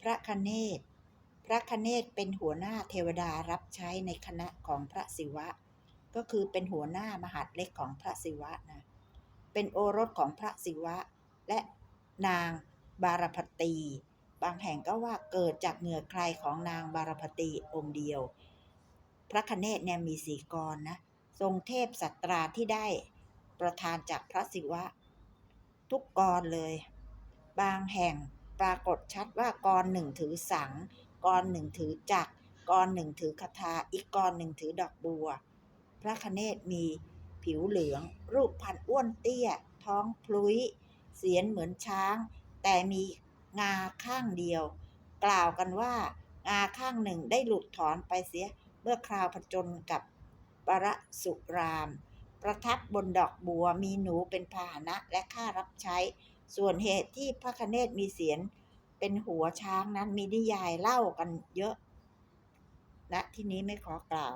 พระคเนศพระคเนศเป็นหัวหน้าเทวดารับใช้ในคณะของพระศิวะ ก็คือเป็นหัวหน้ามหาดเล็กของพระศิวะนะ เป็นโอรสของพระศิวะ และนางบารพตี บางแห่งก็ว่าเกิดจากเหงื่อใครของนางบารพตีองค์เดียว พระคเนศเนี่ยมีสีกรนะ ทรงเทพสัตราที่ได้ประทานจากพระศิวะ ทุกกรเลย บางแห่ง ปรากฏชัดว่ากรหนึ่งถือสัง กรหนึ่งถือจักรกรหนึ่งถือคาถาอีกกรหนึ่งถือดอกบัว พระคเนศมีผิวเหลือง รูปพันอ้วนเตี้ย ท้องพลุยเสียนเหมือนช้าง แต่มีงาข้างเดียว กล่าวกันว่างาข้างหนึ่งได้หลุดถอนไปเสียเมื่อคราวผจญกับปรสุราม ประทับบนดอกบัวมีหนูเป็นพาหนะและข้ารับใช้ ส่วนเหตุที่พระคเนศมีเสียนเป็นหัวช้างนั้นมีนิยายเล่ากันเยอะณที่นี้ไม่ขอกล่าว